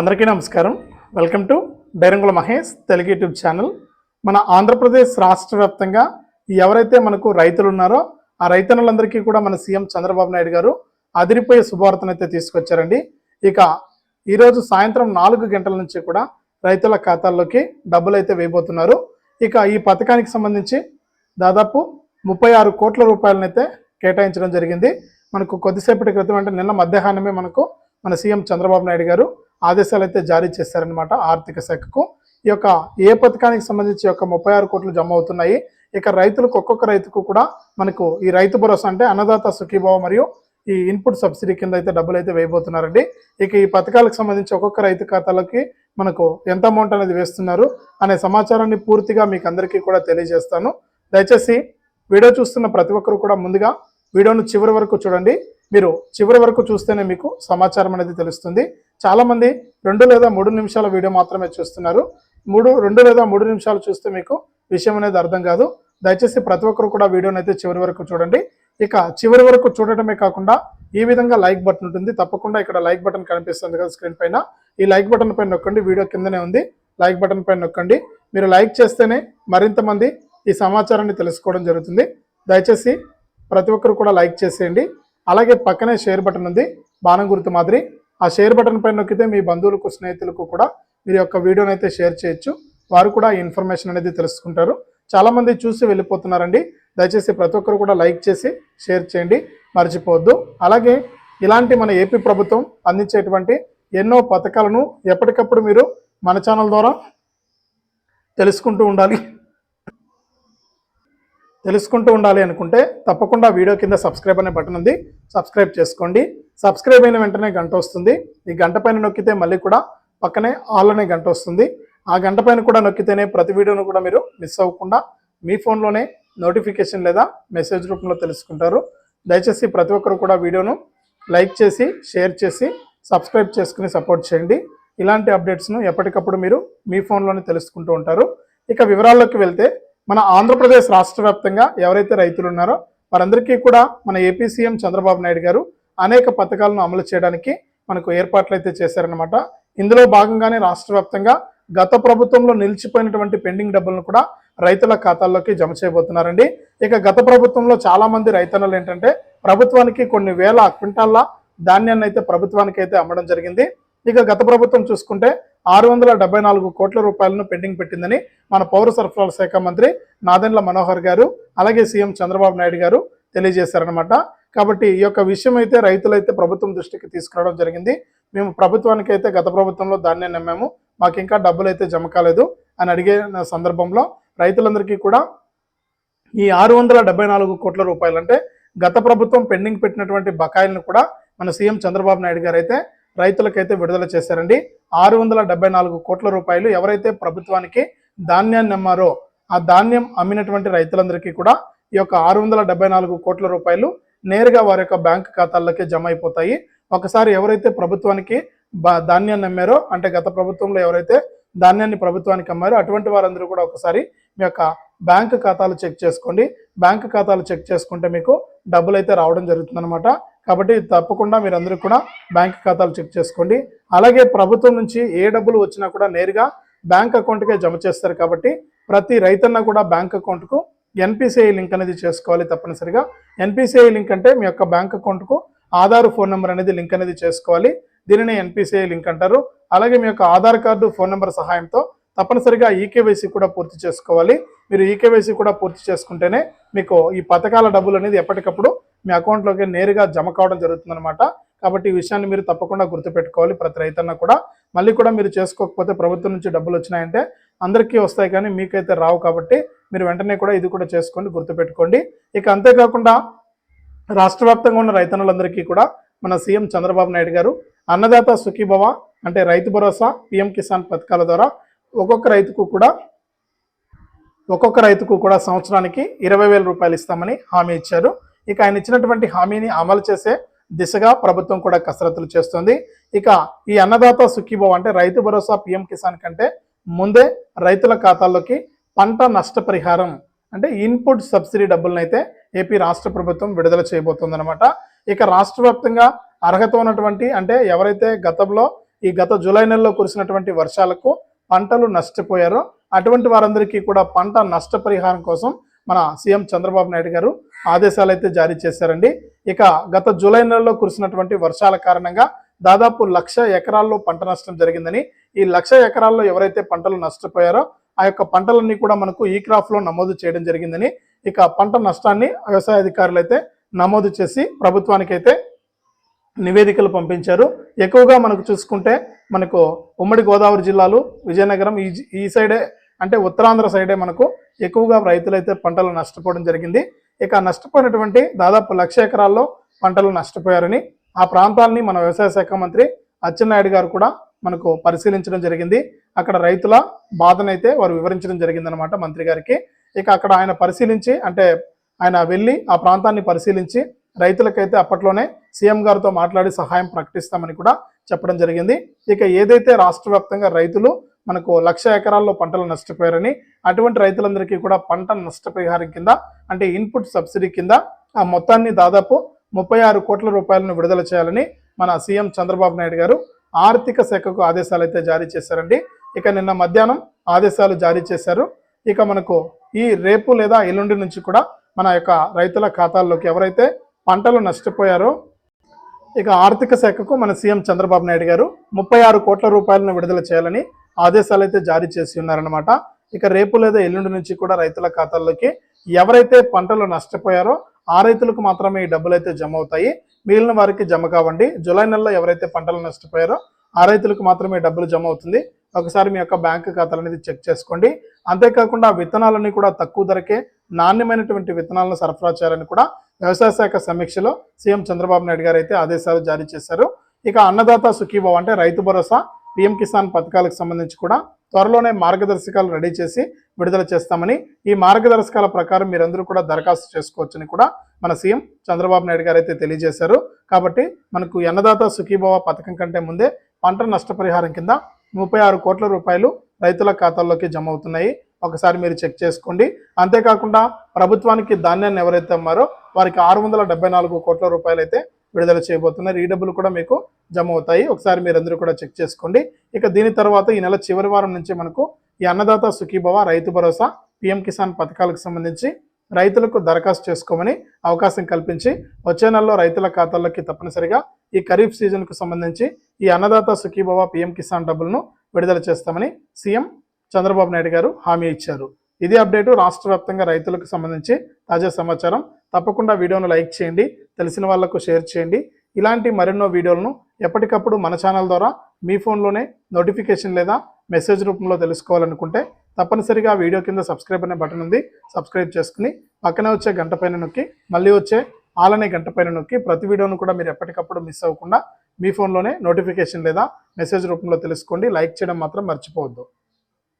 అందరికీ నమస్కారం. Welcome to Dairangula Mahesh Telugu YouTube channel. మన ఆంధ్రప్రదేశ్ రాష్ట్ర వ్యాప్తంగా ఎవరైతే మనకు రైతులు ఉన్నారో ఆ రైతన్నులందరికీ కూడా మన సీఎం చంద్రబాబు నాయుడు గారు అదిరిపోయే శుభవార్తను అయితే తీసుకొచ్చారండి. ఇక ఈరోజు సాయంత్రం నాలుగు గంటల నుంచి కూడా రైతుల ఖాతాల్లోకి డబ్బులు అయితే వేయబోతున్నారు. ఇక ఈ పథకానికి సంబంధించి దాదాపు ముప్పై ఆరు కోట్ల రూపాయలనైతే కేటాయించడం జరిగింది. మనకు కొద్దిసేపటి క్రితం అంటే నిన్న మధ్యాహ్నమే మనకు మన సీఎం చంద్రబాబు నాయుడు గారు ఆదేశాలు అయితే జారీ చేశారనమాట ఆర్థిక శాఖకు. ఈ యొక్క ఏ పథకానికి సంబంధించి యొక్క ముప్పై ఆరు కోట్లు జమ అవుతున్నాయి? ఇక రైతులకు ఒక్కొక్క రైతుకు కూడా మనకు ఈ రైతు భరోసా అంటే అన్నదాత సుఖీభావ మరియు ఈ ఇన్పుట్ సబ్సిడీ కింద అయితే డబ్బులు అయితే వేయబోతున్నారండి. ఇక ఈ పథకాలకు సంబంధించి ఒక్కొక్క రైతు ఖాతాలకి మనకు ఎంత అమౌంట్ అనేది వేస్తున్నారు అనే సమాచారాన్ని పూర్తిగా మీకు అందరికీ కూడా తెలియజేస్తాను. దయచేసి వీడియో చూస్తున్న ప్రతి ఒక్కరు కూడా ముందుగా వీడియోను చివరి వరకు చూడండి. మీరు చివరి వరకు చూస్తేనే మీకు సమాచారం అనేది తెలుస్తుంది. చాలామంది రెండు లేదా మూడు నిమిషాల వీడియో మాత్రమే చూస్తున్నారు. మూడు రెండు లేదా మూడు నిమిషాలు చూస్తే మీకు విషయం అనేది అర్థం కాదు. దయచేసి ప్రతి ఒక్కరు కూడా వీడియోని అయితే చివరి వరకు చూడండి. ఇక చివరి వరకు చూడటమే కాకుండా ఈ విధంగా లైక్ బటన్ ఉంటుంది. తప్పకుండా ఇక్కడ లైక్ బటన్ కనిపిస్తుంది కదా స్క్రీన్ పైన. ఈ లైక్ బటన్ పైన నొక్కండి. వీడియో కిందనే ఉంది. లైక్ బటన్ పైన నొక్కండి. మీరు లైక్ చేస్తేనే మరింత మంది ఈ సమాచారాన్ని తెలుసుకోవడం జరుగుతుంది. దయచేసి ప్రతి ఒక్కరు కూడా లైక్ చేసేయండి. అలాగే పక్కనే షేర్ బటన్ ఉంది. బాణం గుర్తు మాదిరి. ఆ షేర్ బటన్ పైన నొక్కితే మీ బంధువులకు స్నేహితులకు కూడా మీరు యొక్క వీడియోని అయితే షేర్ చేయొచ్చు. వారు కూడా ఈ ఇన్ఫర్మేషన్ అనేది తెలుసుకుంటారు. చాలామంది చూసి వెళ్ళిపోతున్నారండి. దయచేసి ప్రతి ఒక్కరు కూడా లైక్ చేసి షేర్ చేయండి. మర్చిపోవద్దు. అలాగే ఇలాంటి మన ఏపీ ప్రభుత్వం అందించేటువంటి ఎన్నో పథకాలను ఎప్పటికప్పుడు మీరు మన ఛానల్ ద్వారా తెలుసుకుంటూ ఉండాలి. తెలుసుకుంటూ ఉండాలి అనుకుంటే తప్పకుండా వీడియో కింద సబ్స్క్రైబ్ అనే బటన్ ఉంది. సబ్స్క్రైబ్ చేసుకోండి. సబ్స్క్రైబ్ అయిన వెంటనే గంట వస్తుంది. ఈ గంట పైన నొక్కితే మళ్ళీ కూడా పక్కనే ఆల్ అనే గంట వస్తుంది. ఆ గంట పైన కూడా నొక్కితేనే ప్రతి వీడియోను కూడా మీరు మిస్ అవ్వకుండా మీ ఫోన్లోనే నోటిఫికేషన్ లేదా మెసేజ్ రూపంలో తెలుసుకుంటారు. దయచేసి ప్రతి ఒక్కరు కూడా వీడియోను లైక్ చేసి షేర్ చేసి సబ్స్క్రైబ్ చేసుకుని సపోర్ట్ చేయండి. ఇలాంటి అప్డేట్స్ను ఎప్పటికప్పుడు మీరు మీ ఫోన్లోనే తెలుసుకుంటూ ఉంటారు. ఇక వివరాల్లోకి వెళ్తే మన ఆంధ్రప్రదేశ్ రాష్ట్ర వ్యాప్తంగా ఎవరైతే రైతులు ఉన్నారో వారందరికీ కూడా మన ఏపీ సీఎం చంద్రబాబు నాయుడు గారు అనేక పథకాలను అమలు చేయడానికి మనకు ఏర్పాట్లు అయితే చేశారనమాట ఇందులో భాగంగానే రాష్ట్ర వ్యాప్తంగా గత ప్రభుత్వంలో నిలిచిపోయినటువంటి పెండింగ్ డబ్బులను కూడా రైతుల ఖాతాల్లోకి జమ చేయబోతున్నారండి. ఇక గత ప్రభుత్వంలో చాలామంది రైతన్నలు ఏంటంటే ప్రభుత్వానికి కొన్ని వేల క్వింటాల్ల ధాన్యాన్ని అయితే ప్రభుత్వానికి అయితే అమ్మడం జరిగింది. ఇక గత ప్రభుత్వం చూసుకుంటే ఆరు వందల డెబ్బై నాలుగు కోట్ల రూపాయలను పెండింగ్ పెట్టిందని మన పౌర సరఫరాల శాఖ మంత్రి నాదెండ్ల మనోహర్ గారు అలాగే సీఎం చంద్రబాబు నాయుడు గారు తెలియజేశారనమాట కాబట్టి ఈ యొక్క విషయం అయితే రైతులైతే ప్రభుత్వం దృష్టికి తీసుకురావడం జరిగింది. మేము ప్రభుత్వానికి అయితే గత ప్రభుత్వంలో ధాన్యాన్ని నమ్మాము. మాకు ఇంకా డబ్బులు అయితే జమ కాలేదు అని అడిగే సందర్భంలో రైతులందరికీ కూడా ఈ ఆరు వందల డెబ్బై నాలుగు కోట్ల రూపాయలు అంటే గత ప్రభుత్వం పెండింగ్ పెట్టినటువంటి బకాయిలను కూడా మన సీఎం చంద్రబాబు నాయుడు గారు అయితే రైతులకైతే విడుదల చేశారండి. ఆరు వందల డెబ్బై నాలుగు కోట్ల రూపాయలు ఎవరైతే ప్రభుత్వానికి ధాన్యాన్ని అమ్మారో ఆ ధాన్యం అమ్మినటువంటి రైతులందరికీ కూడా ఈ యొక్క ఆరు వందల డెబ్బై నాలుగు కోట్ల రూపాయలు నేరుగా వారి యొక్క బ్యాంక్ ఖాతాల్లోకే జమ అయిపోతాయి. ఒకసారి ఎవరైతే ప్రభుత్వానికి బా ధాన్యాన్ని అమ్మారో అంటే గత ప్రభుత్వంలో ఎవరైతే ధాన్యాన్ని ప్రభుత్వానికి అమ్మారో అటువంటి వారందరూ కూడా ఒకసారి మీ యొక్క బ్యాంక్ ఖాతాలు చెక్ చేసుకోండి. బ్యాంక్ ఖాతాలు చెక్ చేసుకుంటే మీకు డబ్బులు అయితే రావడం జరుగుతుందన్నమాట. కాబట్టి తప్పకుండా మీరందరూ కూడా బ్యాంక్ ఖాతాలు చెక్ చేసుకోండి. అలాగే ప్రభుత్వం నుంచి ఏ డబ్బులు వచ్చినా కూడా నేరుగా బ్యాంక్ అకౌంట్కే జమ చేస్తారు కాబట్టి ప్రతి రైతన్న కూడా బ్యాంక్ అకౌంట్కు ఎన్పిసిఐ లింక్ అనేది చేసుకోవాలి తప్పనిసరిగా. ఎన్పిసిఐ లింక్ అంటే మీ యొక్క బ్యాంక్ అకౌంట్కు ఆధార్ ఫోన్ నెంబర్ అనేది లింక్ అనేది చేసుకోవాలి. దీనిని ఎన్పిసిఐ లింక్ అంటారు. అలాగే మీ యొక్క ఆధార్ కార్డు ఫోన్ నెంబర్ సహాయంతో తప్పనిసరిగా ఈకేవైసీ కూడా పూర్తి చేసుకోవాలి. మీరు ఈకేవైసీ కూడా పూర్తి చేసుకుంటేనే మీకు ఈ పథకాల డబ్బులు అనేది ఎప్పటికప్పుడు మీ అకౌంట్లోకి నేరుగా జమ కావడం జరుగుతుందన్నమాట. కాబట్టి ఈ విషయాన్ని మీరు తప్పకుండా గుర్తుపెట్టుకోవాలి ప్రతి రైతన్న కూడా. మళ్ళీ కూడా మీరు చేసుకోకపోతే ప్రభుత్వం నుంచి డబ్బులు వచ్చినాయంటే అందరికీ వస్తాయి కానీ మీకైతే రావు కాబట్టి మీరు వెంటనే కూడా ఇది కూడా చేసుకోండి గుర్తుపెట్టుకోండి. ఇక అంతేకాకుండా రాష్ట్ర వ్యాప్తంగా ఉన్న రైతన్నులందరికీ కూడా మన సీఎం చంద్రబాబు నాయుడు గారు అన్నదాత సుఖీభవ అంటే రైతు భరోసా పిఎం కిసాన్ పథకాల ద్వారా ఒక్కొక్క రైతుకు కూడా ఒక్కొక్క రైతుకు కూడా సంవత్సరానికి ఇరవై వేల రూపాయలు ఇస్తామని హామీ ఇచ్చారు. ఇక ఆయన ఇచ్చినటువంటి హామీని అమలు చేసే దిశగా ప్రభుత్వం కూడా కసరత్తులు చేస్తుంది. ఇక ఈ అన్నదాత సుఖీభవ అంటే రైతు భరోసా పిఎం కిసాన్ కంటే ముందే రైతుల ఖాతాల్లోకి పంట నష్టపరిహారం అంటే ఇన్పుట్ సబ్సిడీ డబ్బులను అయితే ఏపీ రాష్ట్ర ప్రభుత్వం విడుదల చేయబోతుందన్నమాట. ఇక రాష్ట్ర వ్యాప్తంగా అర్హత ఉన్నటువంటి అంటే ఎవరైతే గతంలో ఈ గత జూలై నెలలో కురిసినటువంటి వర్షాలకు పంటలు నష్టపోయారో అటువంటి వారందరికీ కూడా పంట నష్టపరిహారం కోసం మన సీఎం చంద్రబాబు నాయుడు గారు ఆదేశాలు అయితే జారీ చేశారండి. ఇక గత జూలై నెలలో కురిసినటువంటి వర్షాల కారణంగా దాదాపు లక్ష ఎకరాల్లో పంట నష్టం జరిగిందని ఈ లక్ష ఎకరాల్లో ఎవరైతే పంటలు నష్టపోయారో ఆ యొక్క పంటలన్నీ కూడా మనకు ఈ క్రాఫ్లో నమోదు చేయడం జరిగిందని ఇక పంట నష్టాన్ని వ్యవసాయ అధికారులు అయితే నమోదు చేసి ప్రభుత్వానికి అయితే నివేదికలు పంపించారు. ఎక్కువగా మనకు చూసుకుంటే మనకు ఉమ్మడి గోదావరి జిల్లాలు విజయనగరం ఈ ఈ సైడే అంటే ఉత్తరాంధ్ర సైడే మనకు ఎక్కువగా రైతులైతే పంటలు నష్టపోవడం జరిగింది. ఇక నష్టపోయినటువంటి దాదాపు లక్ష ఎకరాల్లో పంటలు నష్టపోయారని ఆ ప్రాంతాలని మన వ్యవసాయ శాఖ మంత్రి అచ్చెన్నాయుడు గారు కూడా మనకు పరిశీలించడం జరిగింది. అక్కడ రైతుల బాధనైతే వారు వివరించడం జరిగిందనమాట మంత్రి గారికి. ఇక అక్కడ ఆయన పరిశీలించి అంటే ఆయన వెళ్ళి ఆ ప్రాంతాన్ని పరిశీలించి రైతులకైతే అప్పట్లోనే సీఎం గారితో మాట్లాడి సహాయం ప్రకటిస్తామని కూడా చెప్పడం జరిగింది. ఇక ఏదైతే రాష్ట్ర వ్యాప్తంగా రైతులు మనకు లక్ష ఎకరాల్లో పంటలు నష్టపోయారని అటువంటి రైతులందరికీ కూడా పంట నష్టపరిహారం కింద అంటే ఇన్పుట్ సబ్సిడీ కింద ఆ మొత్తాన్ని దాదాపు ముప్పై ఆరు కోట్ల రూపాయలను విడుదల చేయాలని మన సీఎం చంద్రబాబు నాయుడు గారు ఆర్థిక శాఖకు ఆదేశాలు అయితే జారీ చేశారండి. ఇక నిన్న మధ్యాహ్నం ఆదేశాలు జారీ చేశారు. ఇక మనకు ఈ రేపు లేదా ఎల్లుండి నుంచి కూడా మన యొక్క రైతుల ఖాతాల్లోకి ఎవరైతే పంటలు నష్టపోయారో ఇక ఆర్థిక శాఖకు మన సీఎం చంద్రబాబు నాయుడు గారు ముప్పై ఆరు కోట్ల రూపాయలను విడుదల చేయాలని ఆదేశాలు అయితే జారీ చేసి ఉన్నారనమాట ఇక రేపు లేదా ఎల్లుండి నుంచి కూడా రైతుల ఖాతాల్లోకి ఎవరైతే పంటలు నష్టపోయారో ఆ రైతులకు మాత్రమే ఈ డబ్బులు అయితే జమ అవుతాయి. మిగిలిన వారికి జమ కావండి. జూలై నెలలో ఎవరైతే పంటలు నష్టపోయారో ఆ రైతులకు మాత్రమే డబ్బులు జమ అవుతుంది. ఒకసారి మీ యొక్క బ్యాంక్ ఖాతాలు అనేది చెక్ చేసుకోండి. అంతేకాకుండా విత్తనాలన్నీ కూడా తక్కువ ధరకే నాణ్యమైనటువంటి విత్తనాలను సరఫరా చేయాలని కూడా వ్యవసాయ శాఖ సమీక్షలో సీఎం చంద్రబాబు నాయుడు గారు అయితే ఆదేశాలు జారీ చేశారు. ఇక అన్నదాత సుఖీభావ్ అంటే రైతు భరోసా పిఎం కిసాన్ పథకాలకు సంబంధించి కూడా త్వరలోనే మార్గదర్శకాలు రెడీ చేసి విడుదల చేస్తామని ఈ మార్గదర్శకాల ప్రకారం మీరందరూ కూడా దరఖాస్తు చేసుకోవచ్చని కూడా మన సీఎం చంద్రబాబు నాయుడు గారు అయితే తెలియజేశారు. కాబట్టి మనకు అన్నదాత సుఖీభవ పథకం కంటే ముందే పంట నష్టపరిహారం కింద ముప్పై ఆరు కోట్ల రూపాయలు రైతుల ఖాతాల్లోకి జమ అవుతున్నాయి. ఒకసారి మీరు చెక్ చేసుకోండి. అంతేకాకుండా ప్రభుత్వానికి ధాన్యాన్ని ఎవరైతే అమ్మారో వారికి ఆరు వందల డెబ్బై నాలుగు కోట్ల రూపాయలు అయితే విడుదల చేయబోతున్నారు. ఈ డబ్బులు కూడా మీకు జమ అవుతాయి ఒకసారి మీరందరూ కూడా చెక్ చేసుకోండి. ఇక దీని తర్వాత ఈ నెల చివరి వారం నుంచి మనకు ఈ అన్నదాత సుఖీభవ రైతు భరోసా పిఎం కిసాన్ పథకాలకు సంబంధించి రైతులకు దరఖాస్తు చేసుకోమని అవకాశం కల్పించి వచ్చే నెలలో రైతుల ఖాతాల్లోకి తప్పనిసరిగా ఈ ఖరీఫ్ సీజన్కు సంబంధించి ఈ అన్నదాత సుఖీభవ పిఎం కిసాన్ డబ్బులను విడుదల చేస్తామని సీఎం చంద్రబాబు నాయుడు గారు హామీ ఇచ్చారు. ఇది అప్డేటు రాష్ట్ర వ్యాప్తంగా రైతులకు సంబంధించి తాజా సమాచారం. తప్పకుండా వీడియోను లైక్ చేయండి తెలిసిన వాళ్ళకు షేర్ చేయండి. ఇలాంటి మరెన్నో వీడియోలను ఎప్పటికప్పుడు మన ఛానల్ ద్వారా మీ ఫోన్లోనే నోటిఫికేషన్ లేదా మెసేజ్ రూపంలో తెలుసుకోవాలనుకుంటే తప్పనిసరిగా వీడియో కింద సబ్స్క్రైబ్ అనే బటన్ ఉంది సబ్స్క్రైబ్ చేసుకుని పక్కనే వచ్చే గంట పైన నొక్కి మళ్ళీ వచ్చే ఆల్ అనే గంట పైన నొక్కి ప్రతి వీడియోను కూడా మీరు ఎప్పటికప్పుడు మిస్ అవ్వకుండా మీ ఫోన్లోనే నోటిఫికేషన్ లేదా మెసేజ్ రూపంలో తెలుసుకోండి. లైక్ చేయడం మాత్రం మర్చిపోవద్దు.